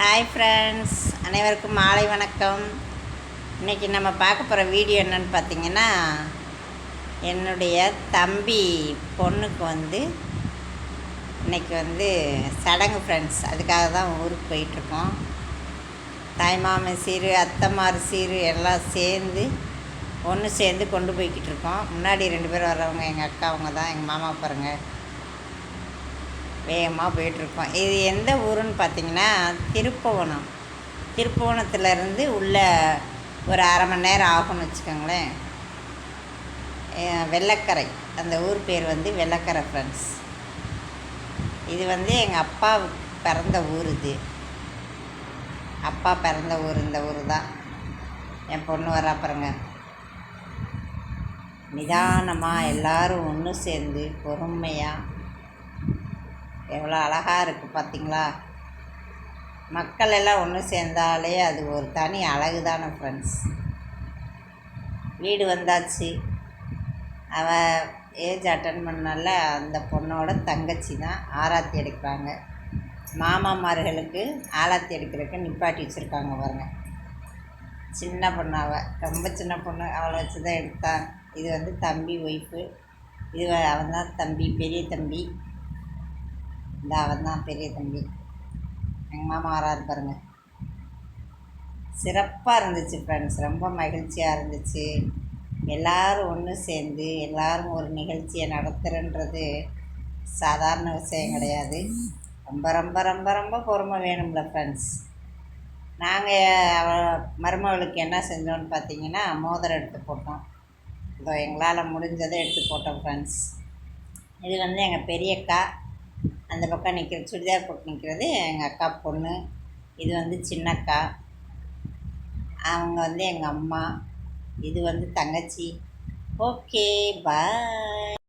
Hi friends அனைவருக்கும் மாலை வணக்கம். இன்றைக்கி நம்ம பார்க்க போகிற வீடியோ என்னென்னு பார்த்தீங்கன்னா என்னுடைய தம்பி பொண்ணுக்கு வந்து இன்றைக்கி வந்து சடங்கு ஃப்ரெண்ட்ஸ் அதுக்காக தான் ஊருக்கு போயிட்டுருக்கோம். தாய்மாம சீரு அத்தம்மார் சீரு எல்லாம் சேர்ந்து ஒன்று சேர்ந்து கொண்டு போய்கிட்டு இருக்கோம். முன்னாடி ரெண்டு பேர் வர்றவங்க எங்கள் அக்கா அவங்க தான் எங்கள் மாமா பாருங்கள் வேகமாக போயிட்டுருக்கோம். இது எந்த ஊருன்னு பார்த்தீங்கன்னா திருப்புவனம். திருப்புவனத்துலேருந்து உள்ளே ஒரு அரை மணி நேரம் ஆகும்னு வச்சுக்கோங்களேன். வெள்ளக்கரை. அந்த ஊர் பேர் வந்து வெள்ளக்கரை ஃப்ரெண்ட்ஸ் இது வந்து எங்கள் அப்பா பிறந்த ஊர் இது. அப்பா பிறந்த ஊர் இந்த ஊர் தான் என் பொண்ணு வரா பாருங்க. நிதானமாக எல்லோரும் ஒன்று சேர்ந்து பொறுமையாக எவ்வளோ அழகாக இருக்குது பார்த்தீங்களா? மக்கள் எல்லாம் ஒன்று சேர்ந்தாலே அது ஒரு தனி அழகு தானே ஃப்ரெண்ட்ஸ் வீடு வந்தாச்சு. அவள் ஏஜ் அட்டன் பண்ணால அந்த பொண்ணோட தங்கச்சி தான் ஆராத்தி எடுக்கிறாங்க. மாமாமார்களுக்கு ஆராத்தி எடுக்கிறதுக்கு நிப்பாட்டி வச்சுருக்காங்க பாருங்க. சின்ன பொண்ணு அவள் ரொம்ப சின்ன பொண்ணு. அவளை வச்சு தான் எடுத்தான் இது வந்து தம்பி ஒய்ஃபு இது அவன் தான் தம்பி பெரிய தம்பி. இந்த அவன் தான் பெரிய தம்பி. எங்கள் மாமா வராரு பாருங்க. சிறப்பாக இருந்துச்சு ஃப்ரெண்ட்ஸ் ரொம்ப மகிழ்ச்சியாக இருந்துச்சு. எல்லோரும் ஒன்று சேர்ந்து எல்லோரும் ஒரு நிகழ்ச்சியை நடத்துகிறன்றது சாதாரண விஷயம் கிடையாது. ரொம்ப ரொம்ப ரொம்ப ரொம்ப பொறுமை வேணும்ல ஃப்ரெண்ட்ஸ் நாங்கள் அவ மருமகளுக்கு என்ன செஞ்சோன்னு பார்த்தீங்கன்னா மோதிரம் எடுத்து போட்டோம். இதோ எங்களால் முடிஞ்சதை எடுத்து போட்டோம் ஃப்ரெண்ட்ஸ் இது வந்து எங்கள் பெரியக்கா அந்த பக்கம் நிற்கிற சுடிதார் போட்டு நிற்கிறது எங்கள் அக்கா பொண்ணு. இது வந்து சின்னக்கா. அவங்க வந்து எங்கள் அம்மா. இது வந்து தங்கச்சி. Okay bye.